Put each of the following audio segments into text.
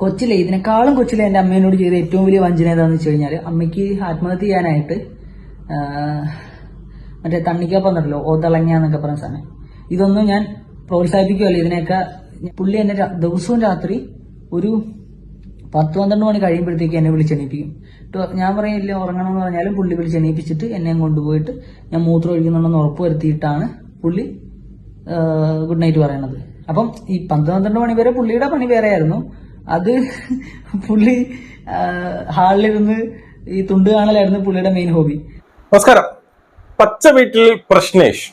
കൊച്ചിലെ ഇതിനേക്കാളും കൊച്ചിലെ എന്റെ അമ്മേനോട് ചെയ്ത ഏറ്റവും വലിയ വഞ്ചന ഏതാന്ന് വെച്ച് കഴിഞ്ഞാൽ അമ്മയ്ക്ക് ആത്മഹത്യ ചെയ്യാനായിട്ട് മറ്റേ തണ്ണിക്കപ്പന്നല്ലോ ഓതളങ്ങ എന്നൊക്കെ പറഞ്ഞ സാധനം. ഇതൊന്നും ഞാൻ പ്രോത്സാഹിപ്പിക്കുകയല്ല. ഇതിനെയൊക്കെ പുള്ളി എന്നെ ദിവസവും രാത്രി ഒരു പത്ത് പന്ത്രണ്ട് മണി കഴിയുമ്പോഴത്തേക്ക് എന്നെ വിളിച്ചെണീപ്പിക്കും ഞാൻ പറയില്ല ഉറങ്ങണം എന്ന് പറഞ്ഞാലും പുള്ളി വിളിച്ചെണീപ്പിച്ചിട്ട് എന്നെ കൊണ്ടുപോയിട്ട് ഞാൻ മൂത്രം ഒഴിക്കുന്നുണ്ടെന്ന് ഉറപ്പ് വരുത്തിയിട്ടാണ് പുള്ളി ഗുഡ് നൈറ്റ് പറയണത്. അപ്പം ഈ പന്ത്രണ്ട് മണി വരെ പുള്ളിയുടെ പണി വേറെയായിരുന്നു. അത് പുള്ളി ഹാളിലിരുന്ന് ഈ തുണ്ട് കാണലായിരുന്നു പുള്ളിയുടെ മെയിൻ ഹോബി നമസ്കാരം. പച്ച വീട്ടിൽ പ്രശ്നേഷ്.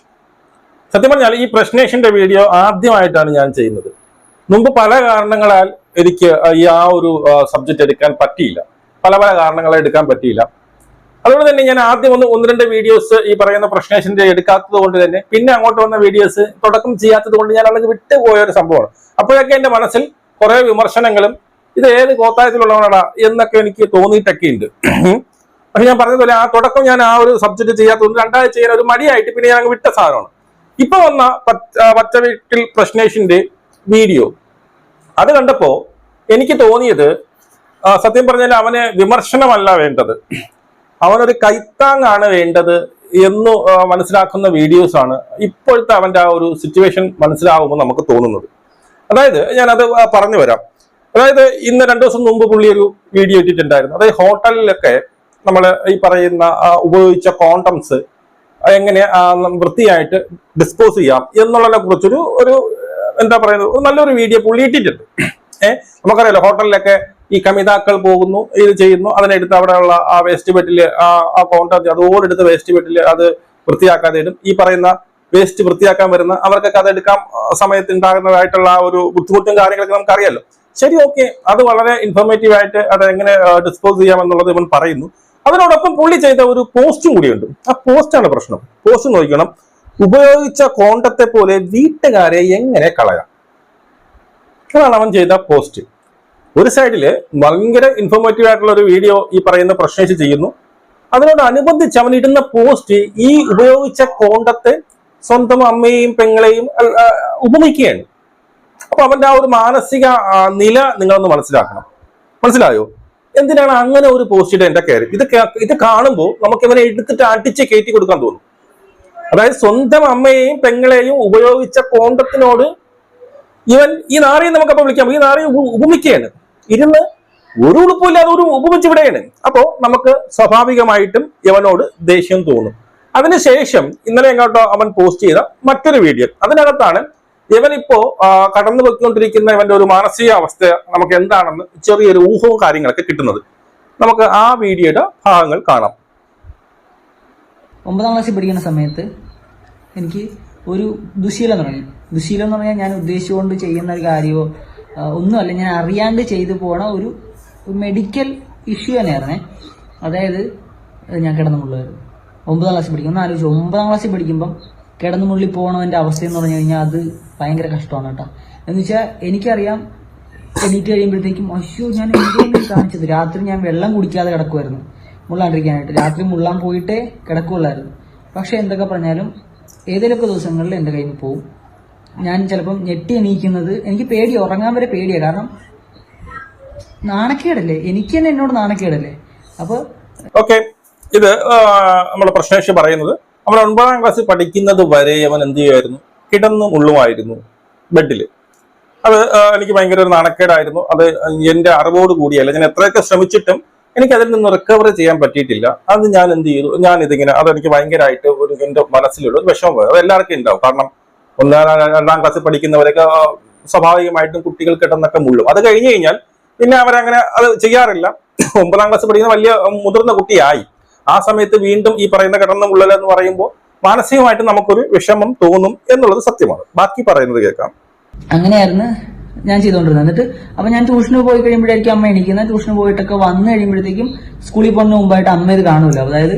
സത്യം പറഞ്ഞാൽ ഈ പ്രശ്നേഷിന്റെ വീഡിയോ ആദ്യമായിട്ടാണ് ഞാൻ ചെയ്യുന്നത്. മുമ്പ് പല കാരണങ്ങളാൽ എനിക്ക് ഈ ആ ഒരു സബ്ജക്റ്റ് എടുക്കാൻ പറ്റിയില്ല. പല പല കാരണങ്ങളെ എടുക്കാൻ പറ്റിയില്ല. അതുകൊണ്ട് തന്നെ ഞാൻ ആദ്യം ഒന്ന് ഒന്ന് രണ്ട് വീഡിയോസ് ഈ പറയുന്ന പ്രശ്നേഷിന്റെ എടുക്കാത്തത് കൊണ്ട് തന്നെ പിന്നെ അങ്ങോട്ട് വന്ന വീഡിയോസ് തുടക്കം ചെയ്യാത്തത് കൊണ്ട് ഞാൻ അല്ലെങ്കിൽ വിട്ടുപോയ ഒരു സംഭവമാണ്. അപ്പോഴൊക്കെ എന്റെ മനസ്സിൽ കുറെ വിമർശനങ്ങളും ഇത് ഏത് കോത്തായത്തിലുള്ളവനാടാ എന്നൊക്കെ എനിക്ക് തോന്നിയിട്ടൊക്കെ ഉണ്ട്. പക്ഷെ ഞാൻ പറഞ്ഞതുപോലെ ആ തുടക്കം ഞാൻ ആ ഒരു സബ്ജക്ട് ചെയ്യാത്തതുകൊണ്ട് രണ്ടാഴ്ച ചെയ്യാൻ ഒരു മടിയായിട്ട് പിന്നെ ഞാൻ അങ്ങ് വിട്ട സാധനമാണ്. ഇപ്പൊ വന്ന പച്ച വീട്ടിൽ പ്രശ്നേഷിന്റെ വീഡിയോ. അത് കണ്ടപ്പോ എനിക്ക് തോന്നിയത് സത്യം പറഞ്ഞാൽ അവന് വിമർശനമല്ല വേണ്ടത്. അവനൊരു കൈത്താങ്ങാണ് വേണ്ടത് എന്ന് മനസ്സിലാക്കുന്ന വീഡിയോസ് ആണ് ഇപ്പോഴത്തെ അവന്റെ ആ ഒരു സിറ്റുവേഷൻ മനസ്സിലാവുമ്പോൾ നമുക്ക് തോന്നുന്നത്. അതായത് ഞാനത് പറഞ്ഞു വരാം. അതായത് ഇന്ന് രണ്ടു ദിവസം മുമ്പ് പുള്ളി ഒരു വീഡിയോ ഇട്ടിട്ടുണ്ടായിരുന്നു. അതായത് ഹോട്ടലിലൊക്കെ നമ്മൾ ഈ പറയുന്ന ഉപയോഗിച്ച കോണ്ടംസ് എങ്ങനെ വൃത്തിയായിട്ട് ഡിസ്പോസ് ചെയ്യാം എന്നുള്ളതിനെ കുറിച്ചൊരു ഒരു എന്താ പറയുന്നത് നല്ലൊരു വീഡിയോ പുള്ളി ഇട്ടിട്ടുണ്ട്. ഏഹ് നമുക്കറിയാലോ ഹോട്ടലിലൊക്കെ ഈ കമിതാക്കൾ പോകുന്നു ഇത് ചെയ്യുന്നു അതിനെടുത്ത് അവിടെയുള്ള ആ വേസ്റ്റ് ബെഡിൽ ആ കോണ്ടം അതോടെടുത്ത് വേസ്റ്റ് ബെഡിൽ അത് വൃത്തിയാക്കാതെ ഈ പറയുന്ന വേസ്റ്റ് വൃത്തിയാക്കാൻ വരുന്ന അവർക്കൊക്കെ അത് എടുക്കാൻ ആ, സമയത്ത് ഉണ്ടാകുന്നതായിട്ടുള്ള ഒരു ബുദ്ധിമുട്ടും കാര്യങ്ങളൊക്കെ നമുക്കറിയാലോ. ശരി ഓക്കെ അത് വളരെ ഇൻഫോർമേറ്റീവ് ആയിട്ട് അത് എങ്ങനെ ഡിസ്പോസ് ചെയ്യാം എന്നുള്ളത് ഇവൻ പറയുന്നു. അതിനോടൊപ്പം പുള്ളി ചെയ്ത ഒരു പോസ്റ്റും കൂടിയുണ്ട്. ആ പോസ്റ്റാണ് പ്രശ്നം. പോസ്റ്റ് നോക്കണം. ഉപയോഗിച്ച കോണ്ടത്തെ പോലെ വീട്ടുകാരെ എങ്ങനെ കളയാം? അതാണ് അവൻ ചെയ്ത പോസ്റ്റ് ഒരു സൈഡിൽ ഭയങ്കര ഇൻഫോർമേറ്റീവ് ആയിട്ടുള്ള ഒരു വീഡിയോ ഈ പറയുന്ന പ്രശ്നിച്ച് ചെയ്യുന്നു. അതിനോടനുബന്ധിച്ച് അവൻ ഇടുന്ന പോസ്റ്റ് ഈ ഉപയോഗിച്ച കോണ്ടത്തെ സ്വന്തം അമ്മയെയും പെങ്ങളെയും ഉപമിക്കുകയാണ്. അപ്പൊ അവന്റെ ആ ഒരു മാനസിക നില നിങ്ങളൊന്ന് മനസ്സിലാക്കണം. മനസ്സിലായോ? എന്തിനാണ് അങ്ങനെ ഒരു പോസ്റ്റ് എന്റെ കയറി? ഇത് ഇത് കാണുമ്പോൾ നമുക്ക് ഇവനെ എടുത്തിട്ട് അടിച്ച് കയറ്റി കൊടുക്കാൻ തോന്നും. അതായത് സ്വന്തം അമ്മയെയും പെങ്ങളെയും ഉപയോഗിച്ച കോണ്ടത്തിനോട് ഇവൻ ഈ നാറിയെ നമുക്കപ്പോ വിളിക്കാം. ഈ നാറിയെ ഉപ- ഉപമിക്കുകയാണ്. ഇരുന്ന് ഒരു ഉളുപ്പില്ലാതെ ഒരു ഉപമിച്ച് വിടുകയാണ്. അപ്പോ നമുക്ക് സ്വാഭാവികമായിട്ടും ഇവനോട് ദേഷ്യം തോന്നും. അതിനുശേഷം ഇന്നലെ എങ്ങോട്ടോ അവൻ പോസ്റ്റ് ചെയ്ത മറ്റൊരു വീഡിയോ അതിനകത്താണ് ഇവൻ ഇപ്പോ കടന്നു വെക്കൊണ്ടിരിക്കുന്ന ഇവന്റെ ഒരു മാനസികാവസ്ഥ നമുക്ക് എന്താണെന്ന് ചെറിയൊരു ഊഹവും കാര്യങ്ങളൊക്കെ കിട്ടുന്നത്. നമുക്ക് ആ വീഡിയോയുടെ ഭാഗങ്ങൾ കാണാം. ഒമ്പതാം ക്ലാസ്സിൽ പഠിക്കുന്ന സമയത്ത് എനിക്ക് ഒരു ദുശീലം തുടങ്ങി. ദുശീലം എന്ന് പറഞ്ഞാൽ ഞാൻ ഉദ്ദേശിച്ചുകൊണ്ട് ചെയ്യുന്ന ഒരു കാര്യമോ ഒന്നുമല്ല ഞാൻ അറിയാണ്ട് ചെയ്തു പോണ ഒരു മെഡിക്കൽ ഇഷ്യൂ തന്നെയായിരുന്നേ. അതായത് ഞാൻ കിടന്നു ഒമ്പതാം ക്ലാസ്സിൽ പഠിക്കും. ഒന്ന് ആലോചിച്ചു ഒമ്പതാം ക്ലാസ്സിൽ പഠിക്കുമ്പം കിടന്നു മുള്ളി അവസ്ഥ എന്ന് പറഞ്ഞു കഴിഞ്ഞാൽ അത് ഭയങ്കര കഷ്ടമാണ് കേട്ടോ. എന്ന് വെച്ചാൽ എനിക്കറിയാം എണീറ്റ് കഴിയുമ്പോഴത്തേക്കും അയ്യോ ഞാൻ എന്തെങ്കിലും കാണിച്ചത്? രാത്രി ഞാൻ വെള്ളം കുടിക്കാതെ കിടക്കുമായിരുന്നു മുള്ളാണ്ടിരിക്കാനായിട്ട്. രാത്രി മുള്ളാൻ പോയിട്ടേ കിടക്കുള്ളായിരുന്നു പക്ഷെ എന്തൊക്കെ പറഞ്ഞാലും ഏതെങ്കിലുമൊക്കെ ദിവസങ്ങളിൽ എന്റെ കയ്യിൽ പോവും. ഞാൻ ചിലപ്പം ഞെട്ടി എണീക്കുന്നത് എനിക്ക് പേടി ഉറങ്ങാൻ വരെ പേടിയാണ് കാരണം നാണക്കേടല്ലേ? എനിക്ക് തന്നെ എന്നോട് നാണക്കേടല്ലേ? അപ്പോൾ ഓക്കെ ഇത് നമ്മുടെ പ്രശ്നേഷ് പറയുന്നത് അവൻ ഒൻപതാം ക്ലാസ്സിൽ പഠിക്കുന്നത് വരെ അവൻ എന്ത് ചെയ്യുമായിരുന്നു? കിടന്നു മുള്ളുമായിരുന്നു ബെഡിൽ അത് എനിക്ക് ഭയങ്കര ഒരു നാണക്കേടായിരുന്നു. അത് എന്റെ അറിവോട് കൂടിയല്ല. ഞാൻ എത്രയൊക്കെ ശ്രമിച്ചിട്ടും എനിക്ക് അതിൽ നിന്ന് റിക്കവർ ചെയ്യാൻ പറ്റിയിട്ടില്ല. അത് ഞാൻ എന്ത് ചെയ്തു? ഞാൻ ഇതിങ്ങനെ അതെനിക്ക് ഭയങ്കരമായിട്ട് ഒരു എന്റെ മനസ്സിലുള്ള ഒരു വിഷമം പോയത് എല്ലാവർക്കും ഉണ്ടാവും. കാരണം ഒന്നാം രണ്ടാം ക്ലാസ്സിൽ പഠിക്കുന്നവരൊക്കെ സ്വാഭാവികമായിട്ടും കുട്ടികൾ കിടന്നൊക്കെ മുള്ളും. അത് കഴിഞ്ഞു കഴിഞ്ഞാൽ പിന്നെ അവരങ്ങനെ അത് ചെയ്യാറില്ല. ഒമ്പതാം ക്ലാസ് പഠിക്കുന്ന വലിയ മുതിർന്ന കുട്ടിയായി. ആ സമയത്ത് വീണ്ടും ഈ പറയുന്ന കിടന്ന ഉള്ളൽ എന്ന് പറയുമ്പോൾ മാനസികമായിട്ട് നമുക്കൊരു വിഷമം തോന്നും എന്നുള്ളത് സത്യമാണ്. ബാക്കി പറയുന്നത് കേൾക്കാം. അങ്ങനെയായിരുന്നു ഞാൻ ചെയ്തുകൊണ്ടിരുന്നത്. എന്നിട്ട് അപ്പൊ ഞാൻ ട്യൂഷന് പോയി കഴിയുമ്പോഴായിരിക്കും അമ്മ എണീക്കുന്നത്. ട്യൂഷന് പോയിട്ടൊക്കെ വന്നു കഴിയുമ്പോഴത്തേക്കും സ്കൂളിൽ പോകുന്ന മുമ്പായിട്ട് അമ്മ ഇത് കാണൂല. അതായത്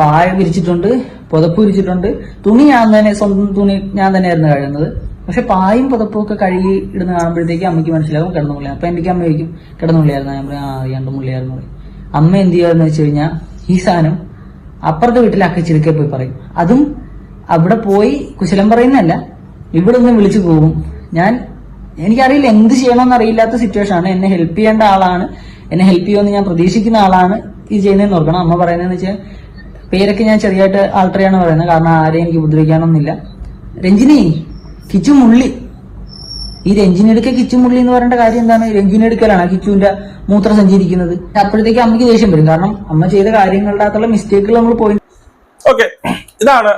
പായ വിരിച്ചിട്ടുണ്ട് പുതപ്പ് വിരിച്ചിട്ടുണ്ട്. തുണി ഞാൻ തന്നെ സ്വന്തം തുണി ഞാൻ തന്നെയായിരുന്നു കഴുകുന്നത്. പക്ഷെ പായും പുതപ്പും ഒക്കെ കഴുകി ഇടുന്ന കാണുമ്പോഴത്തേക്കും അമ്മയ്ക്ക് മനസ്സിലാവും കിടന്നു അപ്പൊ എനിക്ക് അമ്മ ചോദിക്കും? ഞാൻ പറയും ആ മുള്ളിയായിരുന്നു. പറയും അമ്മ എന്ത് ചെയ്യാന്ന് വെച്ച് കഴിഞ്ഞാൽ ഈ സാധനം അപ്പുറത്തെ വീട്ടിലെ അക്കച്ചിരിക്കെ പോയി പറയും. അതും അവിടെ പോയി കുശലം പറയുന്നല്ല ഇവിടെ നിന്ന് വിളിച്ചു പോകും. ഞാൻ എനിക്കറിയില്ല എന്ത് ചെയ്യണമെന്ന് അറിയില്ലാത്ത സിറ്റുവേഷൻ ആണ്. എന്നെ ഹെൽപ്പ് ചെയ്യേണ്ട ആളാണ്. എന്നെ ഹെൽപ്പ് ചെയ്യുമെന്ന് ഞാൻ പ്രതീക്ഷിക്കുന്ന ആളാണ് ഈ ചെയ്യുന്നതെന്ന് ഓർക്കണം. അമ്മ പറയുന്നതെന്ന് വെച്ചാൽ പേരൊക്കെ ഞാൻ ചെറിയായിട്ട് ആൾട്ടർ ചെയ്യാന്ന് പറയുന്നത്. കാരണം ആരെയും എനിക്ക് ഉപദ്രവിക്കാനൊന്നുമില്ല. രഞ്ജിനി കിച്ചു മുള്ളി. ഈ രഞ്ജിനെടുക്ക കിച്ചു മുള്ളി എന്ന് പറയേണ്ട കാര്യം എന്താണ്? രഞ്ജിനെടുക്കലാണ് കിച്ചുവിന്റെ മൂത്രം സഞ്ചരിക്കുന്നത്. അപ്പോഴത്തേക്ക് അമ്മയ്ക്ക് ദേഷ്യം വരും. കാരണം അമ്മ ചെയ്ത കാര്യങ്ങളുടെ മിസ്റ്റേക്കുകൾ നമ്മൾ പോയി ഓക്കെ ഇതാണ്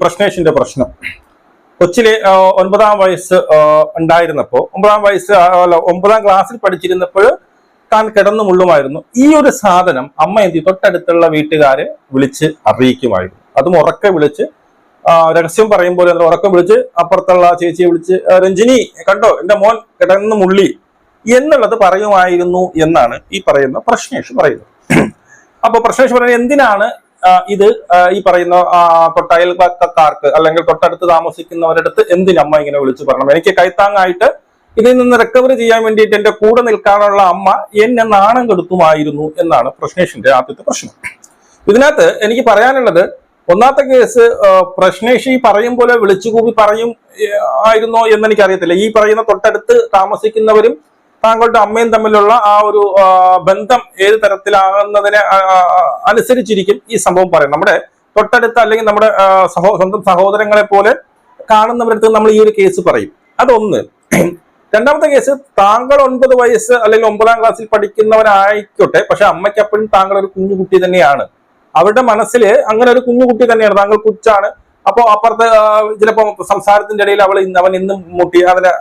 പ്രശ്നേഷിന്റെ പ്രശ്നം. കൊച്ചിലെ ഒൻപതാം വയസ്സ് ആ, ഉണ്ടായിരുന്നപ്പോ ഒമ്പതാം വയസ്സ് അല്ല ഒമ്പതാം ക്ലാസ്സിൽ പഠിച്ചിരുന്നപ്പോൾ താൻ കിടന്നു മുള്ളുമായിരുന്നു. ഈ ഒരു സാധനം അമ്മ എന്തി തൊട്ടടുത്തുള്ള വീട്ടുകാരെ വിളിച്ച് അറിയിക്കുമായിരുന്നു. അതും ഉറക്കെ വിളിച്ച് രഹസ്യം പറയും പോലെ ഉറക്കം വിളിച്ച് അപ്പുറത്തുള്ള ചേച്ചിയെ വിളിച്ച് രഞ്ജിനി കണ്ടോ? എന്റെ മോൻ കിടന്ന് മുള്ളി. എന്നുള്ളത് പറയുമായിരുന്നു എന്നാണ് ഈ പറയുന്ന പ്രശ്നേഷ് പറയുന്നത്. അപ്പൊ പ്രശ്നേഷ് പറയുന്നത് എന്തിനാണ് ഇത് ഈ പറയുന്ന തൊട്ടയൽക്കാർക്ക് അല്ലെങ്കിൽ തൊട്ടടുത്ത് താമസിക്കുന്നവരുടെ അടുത്ത് എന്തിനമ്മ ഇങ്ങനെ വിളിച്ചു പറയണം? എനിക്ക് കൈത്താങ്ങായിട്ട് ഇതിൽ നിന്ന് റിക്കവറി ചെയ്യാൻ വേണ്ടിയിട്ട് എന്റെ കൂടെ നിൽക്കാനുള്ള അമ്മ എന്നെ നാണം കെടുത്തുമായിരുന്നു എന്നാണ് പ്രശ്നേഷിന്റെ ആദ്യത്തെ പ്രശ്നം. ഇതിനകത്ത് എനിക്ക് പറയാനുള്ളത് ഒന്നാമത്തെ കേസ് പ്രശ്നേഷ് ഈ പറയും പോലെ വിളിച്ചുകൂപി പറയും ആയിരുന്നോ എന്ന് എനിക്കറിയത്തില്ല ഈ പറയുന്ന തൊട്ടടുത്ത് താമസിക്കുന്നവരും താങ്കളുടെ അമ്മയും തമ്മിലുള്ള ആ ഒരു ബന്ധം ഏത് തരത്തിലാകുന്നതിനെ അനുസരിച്ചിരിക്കും ഈ സംഭവം പറയും നമ്മുടെ തൊട്ടടുത്ത് അല്ലെങ്കിൽ നമ്മുടെ സഹോ സ്വന്തം സഹോദരങ്ങളെ പോലെ കാണുന്നവരടുത്ത് നമ്മൾ ഈ ഒരു കേസ് പറയും. അതൊന്ന്. രണ്ടാമത്തെ കേസ് താങ്കൾ ഒൻപത് വയസ്സ് അല്ലെങ്കിൽ ഒമ്പതാം ക്ലാസ്സിൽ പഠിക്കുന്നവനായിക്കോട്ടെ പക്ഷെ അമ്മയ്ക്ക് അപ്പോഴും താങ്കൾ ഒരു കുഞ്ഞുകുട്ടി തന്നെയാണ്. അവരുടെ മനസ്സിൽ അങ്ങനെ ഒരു കുഞ്ഞുകുട്ടി തന്നെയാണ്. താങ്കൾ കുച്ചാണ് അപ്പോൾ അപ്പുറത്തെ ചിലപ്പോ സംസാരത്തിന്റെ ഇടയിൽ അവൾ ഇന്ന് അവൻ ഇന്നും മുട്ടി. അതിന്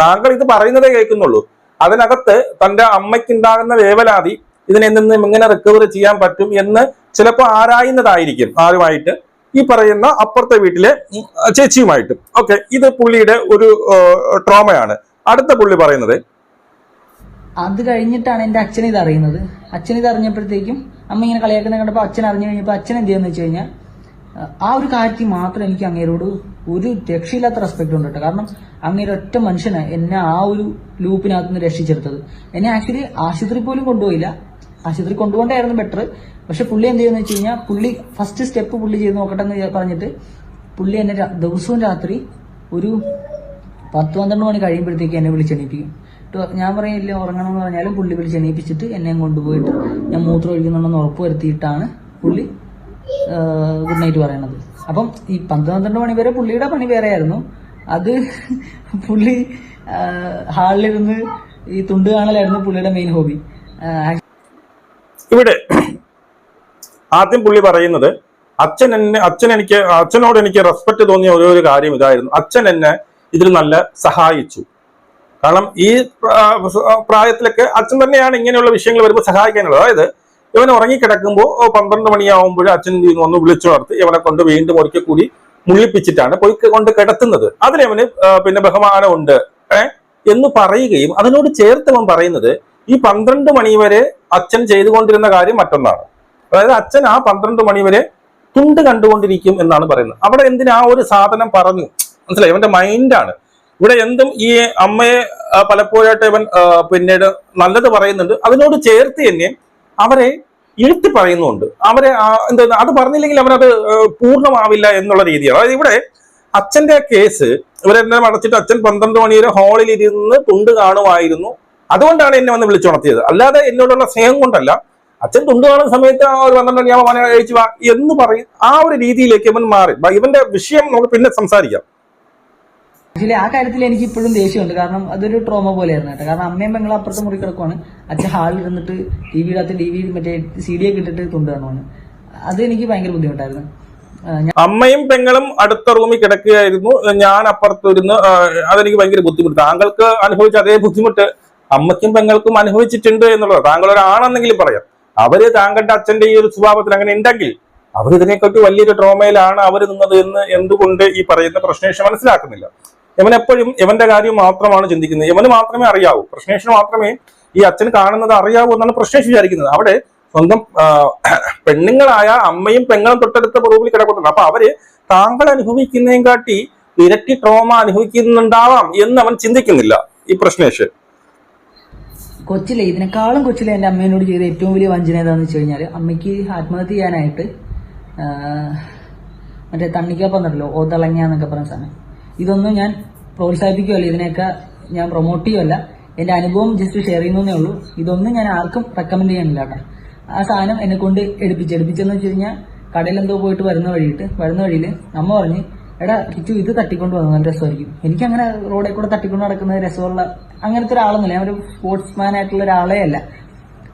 താങ്കൾ ഇത് പറയുന്നതേ കേൾക്കുന്നുള്ളൂ. അതിനകത്ത് തന്റെ അമ്മയ്ക്കുണ്ടാകുന്ന വേവലാതി ഇതിനെ നിന്നും എങ്ങനെ റിക്കവർ ചെയ്യാൻ പറ്റും എന്ന് ചിലപ്പോൾ ആരായുന്നതായിരിക്കും ആരുമായിട്ട്. ഈ പറയുന്ന അപ്പുറത്തെ വീട്ടിലെ ചേച്ചിയുമായിട്ട്. ഓക്കെ ഇത് പുള്ളിയുടെ ഒരു ട്രോമയാണ് അടുത്ത പുള്ളി പറയുന്നത് അത് കഴിഞ്ഞിട്ടാണ് എന്റെ അച്ഛൻ ഇത് അറിയുന്നത്. അച്ഛൻ ഇത് അറിഞ്ഞപ്പോഴത്തേക്കും അമ്മ ഇങ്ങനെ കളിയാക്കുന്ന കണ്ടപ്പോൾ അച്ഛൻ അറിഞ്ഞു കഴിഞ്ഞപ്പോൾ അച്ഛൻ എന്ത് ചെയ്യുന്ന വെച്ച് കഴിഞ്ഞാൽ ആ ഒരു കാര്യത്തിൽ മാത്രം എനിക്ക് അങ്ങേരോട് ഒരു രക്ഷയില്ലാത്ത റെസ്പെക്ട് ഉണ്ട് കേട്ടോ. കാരണം അങ്ങേര് ഒറ്റ മനുഷ്യനെ എന്നെ ആ ഒരു ലൂപ്പിനകത്ത് നിന്ന് രക്ഷിച്ചെടുത്തത്. എന്നെ ആക്ച്വലി ആശുപത്രി പോലും കൊണ്ടുപോയില്ല. ആശുപത്രി കൊണ്ടുപോകണ്ടായിരുന്നു ബെറ്റർ പക്ഷെ പുള്ളി എന്ത് ചെയ്യുന്ന വെച്ച് കഴിഞ്ഞാൽ പുള്ളി ഫസ്റ്റ് സ്റ്റെപ്പ് പുള്ളി ചെയ്ത് നോക്കട്ടെ എന്ന് പറഞ്ഞിട്ട് പുള്ളി എന്നെ ദിവസവും രാത്രി ഒരു പത്ത് പന്ത്രണ്ട് മണി കഴിയുമ്പോഴത്തേക്ക് എന്നെ വിളിച്ചെണീപ്പിക്കും. ഞാൻ പറയില്ല ഉറങ്ങണം എന്ന് പറഞ്ഞാലും പുള്ളി വിളിച്ചെണീപ്പിച്ചിട്ട് എന്നെയും കൊണ്ടുപോയിട്ട് ഞാൻ മൂത്രം ഒഴിക്കുന്നുണ്ടെന്ന് ഉറപ്പ് വരുത്തിയിട്ടാണ് പുള്ളി ഗുഡ് നൈറ്റ് പറയണത്. അപ്പം ഈ പന്ത്രണ്ട് മണി വരെ പുള്ളിയുടെ പണി വേറെ ആയിരുന്നു അത് പുള്ളി ഹാളിലിരുന്ന് ഈ തുണ്ട് കാണലായിരുന്നു പുള്ളിയുടെ മെയിൻ ഹോബി ഇവിടെ ആദ്യം പുള്ളി പറയുന്നത് അച്ഛൻ എന്നെ അച്ഛൻ എനിക്ക് അച്ഛനോട് എനിക്ക് റെസ്പെക്ട് തോന്നിയ ഒരേ ഒരു കാര്യം ഇതായിരുന്നു. അച്ഛൻ എന്നെ ഇതിൽ നല്ല സഹായിച്ചു. കാരണം ഈ പ്രാ- പ്രായത്തിലൊക്കെ അച്ഛൻ തന്നെയാണ് ഇങ്ങനെയുള്ള വിഷയങ്ങൾ വരുമ്പോൾ സഹായിക്കാനുള്ളത്. അതായത് ഇവൻ ഉറങ്ങിക്കിടക്കുമ്പോൾ പന്ത്രണ്ട് മണിയാവുമ്പോൾ അച്ഛൻ ഒന്ന് വിളിച്ചു വളർത്തി ഇവനെ കൊണ്ട് വീണ്ടും ഒരിക്കൽ കൂടി മുള്ളിപ്പിച്ചിട്ടാണ് പോയി കൊണ്ട് കിടത്തുന്നത്. അതിലവന് പിന്നെ ബഹുമാനമുണ്ട്. ഏ? എന്ന് പറയുകയും അതിനോട് ചേർത്ത് അവൻ പറയുന്നത് ഈ പന്ത്രണ്ട് മണി വരെ അച്ഛൻ ചെയ്തുകൊണ്ടിരുന്ന കാര്യം മറ്റൊന്നാണ്. അതായത് അച്ഛൻ ആ പന്ത്രണ്ട് മണി വരെ തുണ്ട് കണ്ടുകൊണ്ടിരിക്കും എന്നാണ് പറയുന്നത്. അവിടെ എന്തിനാ ഒരു സാധനം പറഞ്ഞു? മനസ്സിലായി? ഇവന്റെ മൈൻഡാണ് ഇവിടെ എന്തും ഈ അമ്മയെ പലപ്പോഴായിട്ട് ഇവൻ പിന്നീട് നല്ലത് പറയുന്നുണ്ട്. അതിനോട് ചേർത്ത് തന്നെ അവരെ ഇരുത്തി പറയുന്നുണ്ട്. അവരെ എന്താ അത് പറഞ്ഞില്ലെങ്കിൽ അവരത് പൂർണമാവില്ല എന്നുള്ള രീതിയാണ്. അതായത് ഇവിടെ അച്ഛന്റെ കേസ് ഇവരെല്ലാം അടച്ചിട്ട് അച്ഛൻ പന്ത്രണ്ട് മണി വരെ ഹാളിൽ ഇരുന്ന് തുണ്ട് കാണുമായിരുന്നു. അതുകൊണ്ടാണ് എന്നെ വന്ന് വിളിച്ചുണർത്തിയത് അല്ലാതെ എന്നോടുള്ള സ്നേഹം കൊണ്ടല്ല. അച്ഛൻ തുണ്ട് കാണുന്ന സമയത്ത് ഒരു പന്ത്രണ്ട് മണിയാവുമ്പോൾ അവനെ കഴിച്ചു വാ എന്ന് പറയും. ആ ഒരു രീതിയിലേക്ക് ഇവൻ മാറി. ഇവന്റെ വിഷയം നമുക്ക് പിന്നെ സംസാരിക്കാം. ആക്ച്വലി ആ കാര്യത്തിൽ എനിക്ക് ഇപ്പോഴും ദേഷ്യമുണ്ട്. കാരണം അതൊരു ട്രോമ പോലെയായിരുന്നു കേട്ടോ. കാരണം അമ്മയും പെങ്ങളും അപ്പുറത്തെ മുറി കിടക്കുവാണ്. അച്ഛൻ ഹാളിൽ ഇരുന്നിട്ട് ടി വി ഇടാത്ത ടി വി മറ്റേ സി ഡി ഒക്കെ ഇട്ടിട്ട് കൊണ്ടുവരണമാണ് അത് എനിക്ക് ഭയങ്കര ബുദ്ധിമുട്ടായിരുന്നു. അമ്മയും പെങ്ങളും അടുത്ത റൂമിൽ കിടക്കുകയായിരുന്നു. ഞാൻ അപ്പുറത്തിരുന്ന് അതെനിക്ക് ഭയങ്കര ബുദ്ധിമുട്ട്. താങ്കൾക്ക് അനുഭവിച്ച അതേ ബുദ്ധിമുട്ട് അമ്മയ്ക്കും പെങ്ങൾക്കും അനുഭവിച്ചിട്ടുണ്ട് എന്നുള്ളത്. താങ്കൾ ഒരാണെന്നെങ്കിലും പറയാം. അവർ താങ്കളുടെ അച്ഛന്റെ ഈ ഒരു സ്വഭാവത്തിൽ അങ്ങനെ ഉണ്ടെങ്കിൽ അവർ ഇതിനെക്കാട്ടി വലിയൊരു ട്രോമയിലാണ് അവർ നിന്നത് എന്ന് എന്തുകൊണ്ട് ഈ പറയുന്ന പ്രശ്നേഷം മനസ്സിലാക്കുന്നില്ല. ഇവൻ എപ്പോഴും യവന്റെ കാര്യം മാത്രമാണ് ചിന്തിക്കുന്നത്. യവന് മാത്രമേ അറിയാവൂ. പ്രശ്നേഷിന് മാത്രമേ ഈ അച്ഛൻ കാണുന്നത് അറിയാവൂ എന്നാണ് പ്രശ്നേഷ് വിചാരിക്കുന്നത്. അവിടെ സ്വന്തം പെണ്ണുങ്ങളായ അമ്മയും പെങ്ങളും തൊട്ടടുത്ത റൂമിൽ കിടക്കുന്നുണ്ട് അപ്പൊ അവർ താങ്കൾ അനുഭവിക്കുന്നതിനെ കാട്ടി ഇരട്ടി ട്രോമ അനുഭവിക്കുന്നുണ്ടാവാം എന്ന് അവൻ ചിന്തിക്കുന്നില്ല ഈ പ്രശ്നേഷ് കൊച്ചിലെ ഇതിനേക്കാളും കൊച്ചിലെ എന്റെ അമ്മേനോട് ചെയ്ത ഏറ്റവും വലിയ വഞ്ചന ഏതാന്ന് വെച്ച് കഴിഞ്ഞാൽ അമ്മയ്ക്ക് ആത്മഹത്യ ചെയ്യാനായിട്ട് മറ്റേ തണ്ണിക്കപ്പം ഉണ്ടല്ലോ ഓതളങ്ങ എന്നൊക്കെ പറഞ്ഞ സാധനം. ഇതൊന്നും ഞാൻ പ്രോത്സാഹിപ്പിക്കുകയല്ല. ഇതിനെയൊക്കെ ഞാൻ പ്രൊമോട്ട് ചെയ്യുമല്ല എന്റെ അനുഭവം ജസ്റ്റ് ഷെയർ ചെയ്യുന്നതേ ഉള്ളൂ. ഇതൊന്നും ഞാൻ ആർക്കും റെക്കമെൻഡ് ചെയ്യാനില്ല കേട്ടോ. ആ സാധനം എന്നെ കൊണ്ട് എടുപ്പിച്ച് എടുപ്പിച്ചെന്ന് വെച്ച് കഴിഞ്ഞാൽ കടയിൽ എന്തോ പോയിട്ട് വരുന്ന വഴിയിട്ട് വരുന്ന വഴിയിൽ അമ്മ പറഞ്ഞ് എടാ കിച്ചു ഇത് തട്ടിക്കൊണ്ട് വന്നു നല്ല രസമായിരിക്കും. എനിക്ക് അങ്ങനെ റോഡിൽ കൂടെ തട്ടിക്കൊണ്ട് നടക്കുന്ന രസമുള്ള അങ്ങനത്തെ ഒരാളൊന്നുമില്ല. ഞാൻ ഒരു സ്പോർട്സ്മാൻ ആയിട്ടുള്ള ഒരാളേ അല്ല.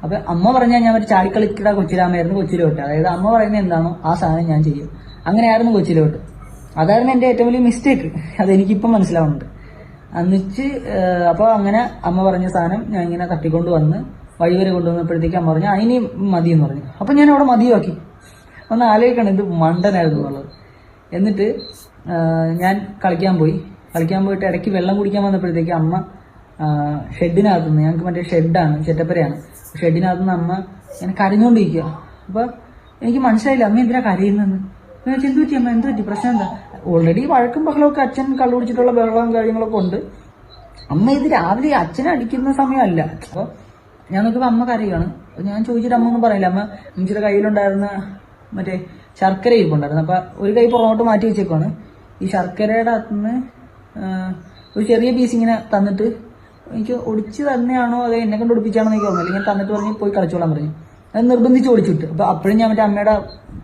അപ്പൊ അമ്മ പറഞ്ഞാൽ ഞാൻ ഒരു ചാടിക്കളിക്കട കൊച്ചിലാമായിരുന്നു കൊച്ചിലോട്ട് അതായത് അമ്മ പറയുന്നത് എന്താണോ ആ സാധനം ഞാൻ ചെയ്യും. അങ്ങനെയായിരുന്നു കൊച്ചിലോട്ട് അതായിരുന്നു എന്റെ ഏറ്റവും വലിയ മിസ്റ്റേക്ക് അതെനിക്കിപ്പം മനസ്സിലാവുന്നുണ്ട്. അന്നിച്ച് അപ്പോൾ അങ്ങനെ അമ്മ പറഞ്ഞ സാധനം ഞാൻ ഇങ്ങനെ തട്ടിക്കൊണ്ട് വന്ന് വഴി വരെ കൊണ്ടുവന്നപ്പോഴത്തേക്ക് അമ്മ പറഞ്ഞു അതിനി മതി എന്ന് പറഞ്ഞു. അപ്പൊ ഞാൻ അവിടെ മതിയാക്കി. ഒന്ന് ആലോചിക്കണം ഇത് മണ്ടനായിരുന്നു എന്നുള്ളത് എന്നിട്ട് ഞാൻ കളിക്കാൻ പോയി. കളിക്കാൻ പോയിട്ട് ഇടയ്ക്ക് വെള്ളം കുടിക്കാൻ വന്നപ്പോഴത്തേക്ക് അമ്മ ഷെഡിനകത്തുനിന്ന് ഞങ്ങൾക്ക് മറ്റേ ഷെഡാണ് ചെറ്റപ്പരയാണ്. ഷെഡിനകത്തുനിന്ന് അമ്മ ഇങ്ങനെ കരഞ്ഞുകൊണ്ടിരിക്കുക അപ്പൊ എനിക്ക് മനസ്സിലായില്ല അമ്മ എന്തിനാ ചോദിച്ചു, എന്ത് പറ്റി എന്ത് പറ്റി പ്രശ്നം എന്താ ഓൾറെഡി വഴക്കും ബഹളമൊക്കെ അച്ഛൻ കള്ളു കുടിച്ചിട്ടുള്ള ബഹളവും കാര്യങ്ങളൊക്കെ ഉണ്ട്. അമ്മ ഇത് രാവിലെ അച്ഛനെ അടിക്കുന്ന സമയമല്ല. അപ്പൊ ഞാൻ നോക്കുമ്പോ അമ്മ കരയാണ്. ഞാൻ ചോദിച്ചിട്ട് അമ്മ ഒന്നും പറയില്ല. അമ്മ അമ്മച്ചിയുടെ കയ്യിലുണ്ടായിരുന്ന മറ്റേ ശർക്കര ഇരിപ്പുണ്ടായിരുന്നു. അപ്പൊ ഒരു കൈ പുറകോട്ട് മാറ്റി വെച്ചേക്കാണ് ഈ ശർക്കരയുടെ അകത്തുനിന്ന് ഒരു ചെറിയ പീസ് ഇങ്ങനെ തന്നിട്ട് എനിക്ക് ഒടിച്ച് തന്നെയാണോ അതോ എന്നെ കൊണ്ട് ഒടിപ്പിച്ചാണോ എനിക്ക് ഓർമ്മയില്ല ഇങ്ങനെ തന്നിട്ട് പറഞ്ഞ് പോയി കളിച്ചോളാൻ പറഞ്ഞു. അത് നിർബന്ധിച്ച് ഓടിച്ചിട്ട് അപ്പൊ അപ്പോഴും ഞാൻ മറ്റേ അമ്മയുടെ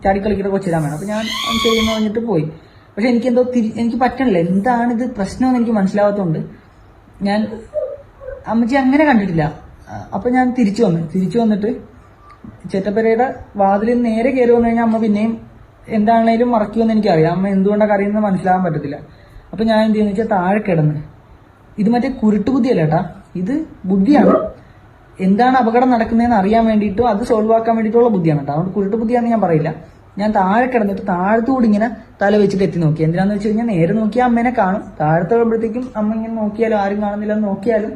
ചാടി കളിക്കുന്ന കൊച്ചിരാൻ വേണം. അപ്പൊ ഞാൻ ചെയ്യുന്ന പറഞ്ഞിട്ട് പോയി. പക്ഷെ എനിക്കെന്തോ തിരി എനിക്ക് പറ്റണില്ല. എന്താണ് ഇത് പ്രശ്നമെന്ന് എനിക്ക് മനസ്സിലാവാത്തതുകൊണ്ട് ഞാൻ അമ്മച്ചി അങ്ങനെ കണ്ടിട്ടില്ല. അപ്പോൾ അപ്പൊ ഞാൻ തിരിച്ചു വന്നു. തിരിച്ചു വന്നിട്ട് ചേട്ടപ്പരയുടെ വാതിലിൽ നേരെ കയറി വന്നു കഴിഞ്ഞാൽ അമ്മ പിന്നെയും എന്താണേലും മറക്കുമെന്ന് എനിക്കറിയാം. അമ്മ എന്തുകൊണ്ടാണ് കറിയുന്നത് മനസ്സിലാകാൻ പറ്റത്തില്ല. അപ്പൊ ഞാൻ എന്ത് ചെയ്യുന്ന? വെച്ചാൽ താഴെ കിടന്ന്. ഇത് മറ്റേ കുരുട്ടുബുദ്ധിയല്ല ഏട്ടാ ഇത് ബുദ്ധിയാണ്. എന്താണ് അപകടം നടക്കുന്നതെന്ന് അറിയാൻ വേണ്ടിയിട്ടോ അത് സോൾവ് ആക്കാൻ വേണ്ടിയിട്ടുള്ള ബുദ്ധിയാണ് കേട്ടോ. അതുകൊണ്ട് കുരുട്ട് ബുദ്ധിയാണെന്ന് ഞാൻ പറയില്ല. ഞാൻ താഴെ കിടന്നിട്ട് താഴത്തുകൂടി ഇങ്ങനെ തല വെച്ചിട്ട് എത്തി നോക്കി. എന്തിനാന്ന് വെച്ച് കഴിഞ്ഞാൽ നേരെ നോക്കിയാൽ അമ്മേനെ കാണും. താഴത്തെ വരുമ്പോഴത്തേക്കും അമ്മ ഇങ്ങനെ നോക്കിയാലും ആരും കാണുന്നില്ല നോക്കിയാലും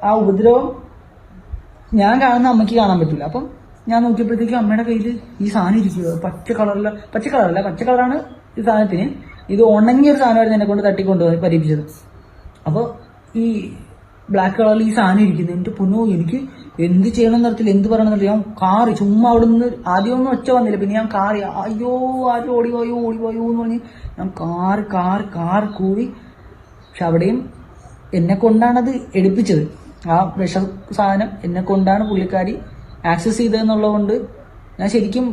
ആ, ഉപദ്രവം ഞാൻ കാണുന്ന അമ്മയ്ക്ക് കാണാൻ പറ്റില്ല അപ്പം ഞാൻ നോക്കിയപ്പോഴത്തേക്കും അമ്മയുടെ കയ്യിൽ ഈ സാധനം ഇരിക്കുക പച്ച കളറില പച്ച കളറല്ല പച്ച കളറാണ് ഈ സാധനത്തിന്. ഇത് ഉണങ്ങിയ ഒരു സാധനമായിരുന്നു എന്നെ കൊണ്ട് തട്ടിക്കൊണ്ട് പരീക്ഷിച്ചത്. അപ്പോൾ ഈ ബ്ലാക്ക് കളറിൽ ഈ സാധനം ഇരിക്കുന്നത് എന്റെ പൊന്നോ എനിക്ക് എന്ത് ചെയ്യണം എന്നറിയത്തില്ല എന്ത് പറയണം എന്നറിയാം ഞാൻ കാറി ചുമ്മാ അവിടെ നിന്ന് ആദ്യം ഒന്നും ഒച്ച വന്നില്ല. പിന്നെ ഞാൻ കാറി അയ്യോ ആരും ഓടി പോയോ എന്ന് പറഞ്ഞ് ഞാൻ കാറ് കാറ് കാറ് കൂടി. പക്ഷെ അവിടെയും എന്നെ കൊണ്ടാണത് എടുപ്പിച്ചത്. ആ വിഷ സാധനം എന്നെ കൊണ്ടാണ് പുള്ളിക്കാരി ആക്സസ് ചെയ്തതെന്നുള്ളത് കൊണ്ട് ഞാൻ ശരിക്കും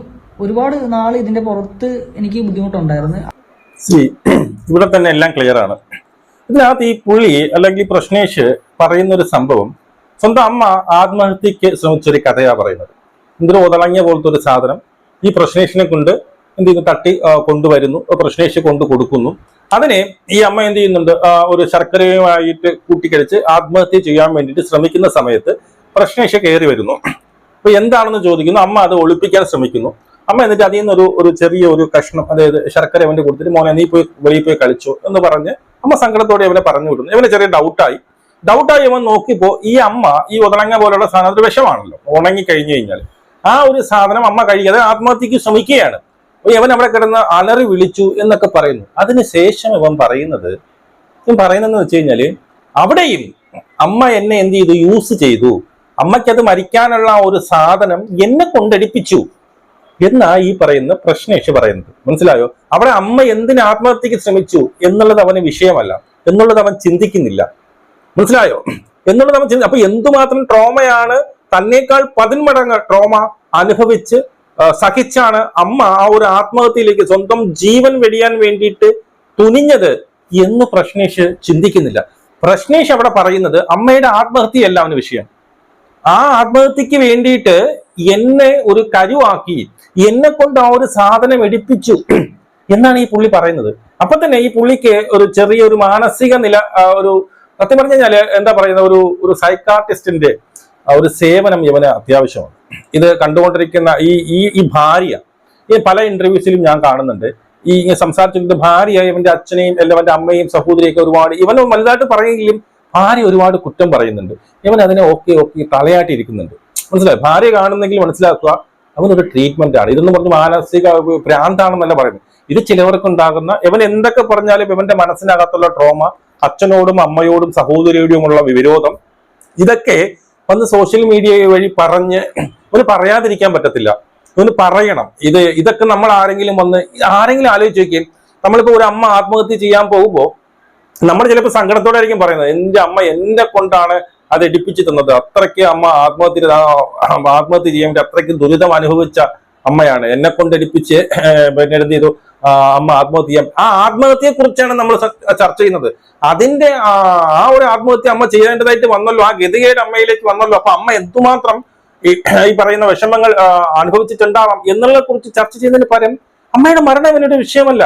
ഒരുപാട് നാൾ ഇതിന്റെ പുറത്ത് എനിക്ക് ബുദ്ധിമുട്ടുണ്ടായിരുന്നു. ഇവിടെ തന്നെ എല്ലാം ക്ലിയർ ആണ്. ഇതിനകത്ത് ഈ പുള്ളി അല്ലെങ്കിൽ പ്രശ്നേഷ് പറയുന്ന ഒരു സംഭവം സ്വന്തം അമ്മ ആത്മഹത്യക്ക് ശ്രമിച്ചൊരു കഥയാ പറയുന്നത്. എന്തൊരു ഉതളങ്ങിയ പോലത്തെ ഒരു സാധനം. ഈ പ്രശ്നേഷിനെ കൊണ്ട് എന്ത് ചെയ്യുന്നു തട്ടി കൊണ്ടുവരുന്നു. പ്രശ്നേഷ് കൊണ്ട് കൊടുക്കുന്നു. അതിനെ ഈ അമ്മ എന്ത് ചെയ്യുന്നുണ്ട്? ഒരു ശർക്കരയുമായിട്ട് കൂട്ടിക്കഴിച്ച് ആത്മഹത്യ ചെയ്യാൻ വേണ്ടിയിട്ട് ശ്രമിക്കുന്ന സമയത്ത് പ്രശ്നേഷ് കയറി വരുന്നു. അപ്പൊ എന്താണെന്ന് ചോദിക്കുന്നു? അമ്മ അത് ഒളിപ്പിക്കാൻ ശ്രമിക്കുന്നു. അമ്മ എന്നിട്ട് അതിൽ നിന്ന് ഒരു ഒരു ചെറിയ ഒരു കഷ്ണം അതായത് ശർക്കര അവന്റെ കൊടുത്തിട്ട് മോനെ നീ പോയി വെളിയിൽ പോയി കളിച്ചു എന്ന് പറഞ്ഞ് അമ്മ സങ്കടത്തോടെ ഇവനെ പറഞ്ഞു വിടുന്നു. ഇവനെ ചെറിയ ഡൗട്ടായി ഡൗട്ടായി അവൻ നോക്കിപ്പോ ഈ അമ്മ ഈ ഉതളങ്ങ പോലുള്ള സാധനം അതൊരു വിഷമാണല്ലോ. ഉണങ്ങി കഴിഞ്ഞു കഴിഞ്ഞാൽ ആ ഒരു സാധനം അമ്മ കഴിക്കാതെ ആത്മഹത്യക്ക് ശ്രമിക്കുകയാണ്. ഇവൻ അവിടെ കിടന്ന് അലറി വിളിച്ചു എന്നൊക്കെ പറയുന്നു. അതിനുശേഷം ഇവൻ പറയുന്നത് ഇവൻ പറയുന്നതെന്ന് വെച്ച് കഴിഞ്ഞാൽ അവിടെയും അമ്മ എന്നെ എന്ത് ചെയ്തു? യൂസ് ചെയ്തു. അമ്മയ്ക്കത് മരിക്കാനുള്ള ഒരു സാധനം എന്നെ കൊണ്ടടിപ്പിച്ചു. എന്നാ ഈ പറയുന്ന പ്രശ്നേഷ് പറയുന്നത്. മനസ്സിലായോ? അവിടെ അമ്മ എന്തിന് ആത്മഹത്യക്ക് ശ്രമിച്ചു എന്നുള്ളത് അവന് വിഷയമല്ല. എന്നുള്ളത് അവൻ ചിന്തിക്കുന്നില്ല. മനസ്സിലായോ? എന്നുള്ള നമ്മൾ ചിന്തി അപ്പൊ എന്തുമാത്രം ട്രോമയാണ് തന്നേക്കാൾ പതിന്മടങ്ങ് ട്രോമ അനുഭവിച്ച് സഹിച്ചാണ് അമ്മ ആ ഒരു ആത്മഹത്യയിലേക്ക് സ്വന്തം ജീവൻ വെടിയാൻ വേണ്ടിയിട്ട് തുനിഞ്ഞത് എന്ന് പ്രശ്നേഷ് ചിന്തിക്കുന്നില്ല. പ്രശ്നേഷ് അവിടെ പറയുന്നത് അമ്മയുടെ ആത്മഹത്യയല്ല അവന് വിഷയം. ആ ആത്മഹത്യക്ക് വേണ്ടിയിട്ട് എന്നെ ഒരു കരുവാക്കി എന്നെ കൊണ്ട് ആ ഒരു സാധനം എടുപ്പിച്ചു എന്നാണ് ഈ പുള്ളി പറയുന്നത്. അപ്പൊ തന്നെ ഈ പുള്ളിക്ക് ഒരു ചെറിയ ഒരു മാനസിക നില ഒരു സത്യം പറഞ്ഞു കഴിഞ്ഞാൽ എന്താ പറയുന്ന ഒരു ഒരു സൈക്കാർട്ടിസ്റ്റിന്റെ ഒരു സേവനം ഇവന് അത്യാവശ്യമാണ്. ഇത് കണ്ടുകൊണ്ടിരിക്കുന്ന ഈ ഈ ഈ ഭാര്യ ഈ പല ഇന്റർവ്യൂസിലും ഞാൻ കാണുന്നുണ്ട്. ഈ ഇങ്ങനെ സംസാരിച്ചിട്ട് ഭാര്യ ഇവന്റെ അച്ഛനെയും അല്ല അവന്റെ അമ്മയും സഹോദരിയൊക്കെ ഒരുപാട് ഇവന് വലുതായിട്ട് പറയുമെങ്കിലും ഭാര്യ ഒരുപാട് കുറ്റം പറയുന്നുണ്ട്. ഇവൻ അതിനെ ഓക്കെ ഓക്കെ തലയാട്ടി ഇരിക്കുന്നുണ്ട്. മനസ്സിലായി? ഭാര്യ കാണുന്നെങ്കിൽ മനസ്സിലാക്കുക അവനൊരു ട്രീറ്റ്മെന്റ് ആണ്. ഇതൊന്നും പറഞ്ഞ് മാനസിക ഭ്രാന്താണെന്നല്ല പറയുന്നത്. ഇത് ചിലവർക്ക് ഉണ്ടാകുന്ന ഇവൻ എന്തൊക്കെ പറഞ്ഞാലും ഇവന്റെ മനസ്സിനകത്തുള്ള ട്രോമ അച്ഛനോടും അമ്മയോടും സഹോദരിയോടുമുള്ള വിരോധം. ഇതൊക്കെ വന്ന് സോഷ്യൽ മീഡിയ വഴി പറഞ്ഞ് ഒരു പറയാതിരിക്കാൻ പറ്റത്തില്ല. ഒന്ന് പറയണം. ഇത് ഇതൊക്കെ നമ്മൾ ആരെങ്കിലും വന്ന് ആരെങ്കിലും ആലോചിച്ച് നോക്കിയാൽ നമ്മളിപ്പോ ഒരു അമ്മ ആത്മഹത്യ ചെയ്യാൻ പോകുമ്പോൾ നമ്മൾ ചിലപ്പോൾ സങ്കടത്തോടെ ആയിരിക്കും പറയുന്നത്. എന്റെ അമ്മ എന്നെ കൊണ്ടാണ് അത് എടുപ്പിച്ചു തന്നത്. അത്രയ്ക്ക് അമ്മ ആത്മഹത്യ ആത്മഹത്യ ചെയ്യാൻ വേണ്ടി അത്രയ്ക്ക് ദുരിതം അനുഭവിച്ച അമ്മയാണ്. എന്നെ കൊണ്ട് എടുപ്പിച്ച് പിന്നെ എന്ത് ചെയ്തു? അമ്മ ആത്മഹത്യ. ആ ആത്മഹത്യയെ കുറിച്ചാണ് നമ്മൾ ചർച്ച ചെയ്യുന്നത്. അതിന്റെ ആ ഒരു ആത്മഹത്യ അമ്മ ചെയ്യേണ്ടതായിട്ട് വന്നല്ലോ. ആ ഗതികയുടെ അമ്മയിലേക്ക് വന്നല്ലോ. അപ്പൊ അമ്മ എന്തുമാത്രം ഈ പറയുന്ന വിഷമങ്ങൾ അനുഭവിച്ചിട്ടുണ്ടാവാം എന്നുള്ളതിനെ കുറിച്ച് ചർച്ച ചെയ്യുന്നതിന് പകരം അമ്മയുടെ മരണം അവനൊരു വിഷയമല്ല.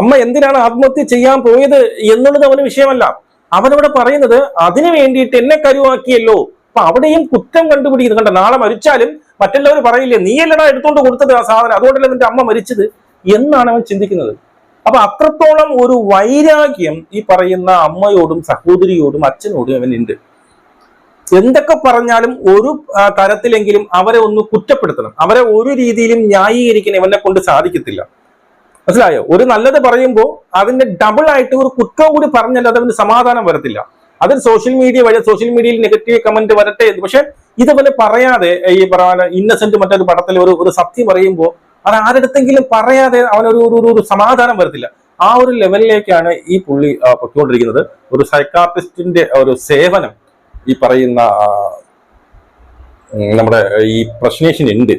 അമ്മ എന്തിനാണ് ആത്മഹത്യ ചെയ്യാൻ പോയത് എന്നുള്ളത് അവന് വിഷയമല്ല. അവനവിടെ പറയുന്നത് അതിനു വേണ്ടിയിട്ട് എന്നെ കരുവാക്കിയല്ലോ. അപ്പൊ അവിടെയും കുറ്റം കണ്ടുപിടിക്കുന്നത് കണ്ട നാളെ മരിച്ചാലും മറ്റുള്ളവർ പറയില്ലേ നീയല്ലടാ എടുത്തോണ്ട് കൊടുത്തത് ആ സാധനം. അതുകൊണ്ടല്ലേ നിന്റെ അമ്മ മരിച്ചത്? എന്നാണ് അവൻ ചിന്തിക്കുന്നത്. അപ്പൊ അത്രത്തോളം ഒരു വൈരാഗ്യം ഈ പറയുന്ന അമ്മയോടും സഹോദരിയോടും അച്ഛനോടും അവനുണ്ട്. എന്തൊക്കെ പറഞ്ഞാലും ഒരു തരത്തിലെങ്കിലും അവരെ ഒന്ന് കുറ്റപ്പെടുത്തണം. അവരെ ഒരു രീതിയിലും ന്യായീകരിക്കാൻ ഇവനെ കൊണ്ട് സാധിക്കത്തില്ല. മനസ്സിലായോ? ഒരു നല്ലത് പറയുമ്പോൾ അതിന്റെ ഡബിൾ ആയിട്ട് ഒരു കുറ്റവും കൂടി പറഞ്ഞാൽ അവന് സമാധാനം വരത്തില്ല. അത് സോഷ്യൽ മീഡിയ വഴി സോഷ്യൽ മീഡിയയിൽ നെഗറ്റീവ് കമന്റ് വരട്ടെ പക്ഷെ ഇതുപോലെ പറയാതെ ഈ പറയുന്ന ഇന്നസെന്റ് മറ്റൊരു പടത്തിൽ ഒരു ഒരു സത്യം പറയുമ്പോൾ അത് ആരുടെങ്കിലും പറയാതെ അവനൊരു ഒരു ഒരു- സമാധാനം വരത്തില്ല. ആ ഒരു ലെവലിലേക്കാണ് ഈ പുള്ളി പൊയ്ക്കൊണ്ടിരിക്കുന്നത്. ഒരു സൈക്കാട്രിസ്റ്റിന്റെ ഒരു സേവനം ഈ പറയുന്ന നമ്മുടെ ഈ പ്രശ്നേഷൻ ഉണ്ട്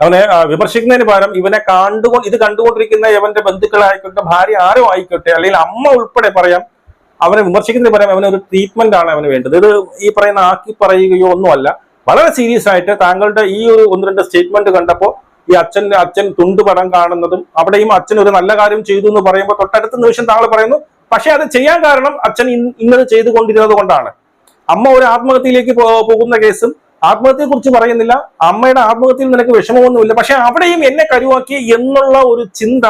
അവനെ വിമർശിക്കുന്നതിന് പകരം ഇവനെ കണ്ടുകൊണ്ട് ഇത് കണ്ടുകൊണ്ടിരിക്കുന്ന ഇവന്റെ ബന്ധുക്കളായിക്കോട്ടെ ഭാര്യ ആരോ ആയിക്കോട്ടെ അല്ലെങ്കിൽ അമ്മ ഉൾപ്പെടെ പറയാം അവനെ വിമർശിക്കുന്നതിന് പകരം അവന് ഒരു ട്രീറ്റ്മെന്റ് ആണ് അവന് വേണ്ടത്. ഇത് ഈ പറയുന്ന ആക്കി പറയുകയോ ഒന്നുമല്ല. വളരെ സീരിയസ് ആയിട്ട് താങ്കളുടെ ഈ ഒരു ഒന്ന് രണ്ട് സ്റ്റേറ്റ്മെന്റ് കണ്ടപ്പോൾ ഈ അച്ഛന്റെ അച്ഛൻ തുണ്ടുപടം കാണുന്നതും അവിടെയും അച്ഛൻ ഒരു നല്ല കാര്യം ചെയ്തു എന്ന് പറയുമ്പോൾ തൊട്ടടുത്ത നിമിഷം താങ്കൾ പറയുന്നു പക്ഷെ അത് ചെയ്യാൻ കാരണം അച്ഛൻ ഇന്നത് ചെയ്തുകൊണ്ടിരുന്നത് കൊണ്ടാണ്. അമ്മ ഒരു ആത്മഹത്യയിലേക്ക് പോകുന്ന കേസും ആത്മഹത്യയെ കുറിച്ച് പറയുന്നില്ല. അമ്മയുടെ ആത്മഹത്യയിൽ നിനക്ക് വിഷമമൊന്നുമില്ല. പക്ഷെ അവിടെയും എന്നെ കരുവാക്കി എന്നുള്ള ഒരു ചിന്ത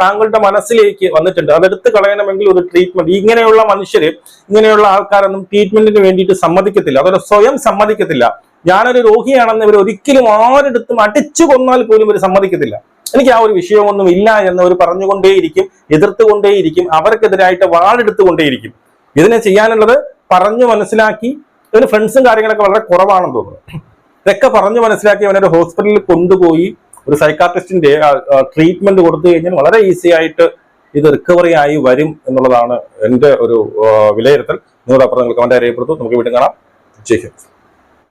താങ്കളുടെ മനസ്സിലേക്ക് വന്നിട്ടുണ്ട്. അതെടുത്ത് കളയണമെങ്കിൽ ഒരു ട്രീറ്റ്മെന്റ് ഇങ്ങനെയുള്ള മനുഷ്യര് ഇങ്ങനെയുള്ള ആൾക്കാരൊന്നും ട്രീറ്റ്മെന്റിന് വേണ്ടിയിട്ട് സമ്മതിക്കത്തില്ല. അതുപോലെ സ്വയം സമ്മതിക്കത്തില്ല. ഞാനൊരു രോഗിയാണെന്ന് ഇവർ ഒരിക്കലും ആരെടുത്തും അടിച്ചു കൊന്നാൽ പോലും ഇവർ സമ്മതിക്കത്തില്ല. എനിക്ക് ആ ഒരു വിഷയമൊന്നും ഇല്ല എന്ന് അവർ പറഞ്ഞുകൊണ്ടേയിരിക്കും എതിർത്തുകൊണ്ടേയിരിക്കും അവർക്കെതിരായിട്ട് വാളെടുത്തുകൊണ്ടേയിരിക്കും. ഇതിനെ ചെയ്യാനുള്ളത് പറഞ്ഞു മനസ്സിലാക്കി ഇവന് ഫ്രണ്ട്സും കാര്യങ്ങളൊക്കെ വളരെ കുറവാണെന്ന് തോന്നുന്നു. ഇതൊക്കെ പറഞ്ഞു മനസ്സിലാക്കി അവനൊരു ഹോസ്പിറ്റലിൽ കൊണ്ടുപോയി ഒരു സൈക്കാട്രിസ്റ്റിന്റെ ട്രീറ്റ്മെന്റ് കൊടുത്തു കഴിഞ്ഞാൽ വളരെ ഈസി ആയിട്ട് ഇത് റിക്കവറി ആയി വരും എന്നുള്ളതാണ് എന്റെ ഒരു വിലയിരുത്തൽ. നിങ്ങളുടെ അപ്പുറം നിങ്ങൾ കമന്റ് അറിയപ്പെടുത്തു നമുക്ക് വീണ്ടും കാണാം. ജയ് ഹിന്ദ്.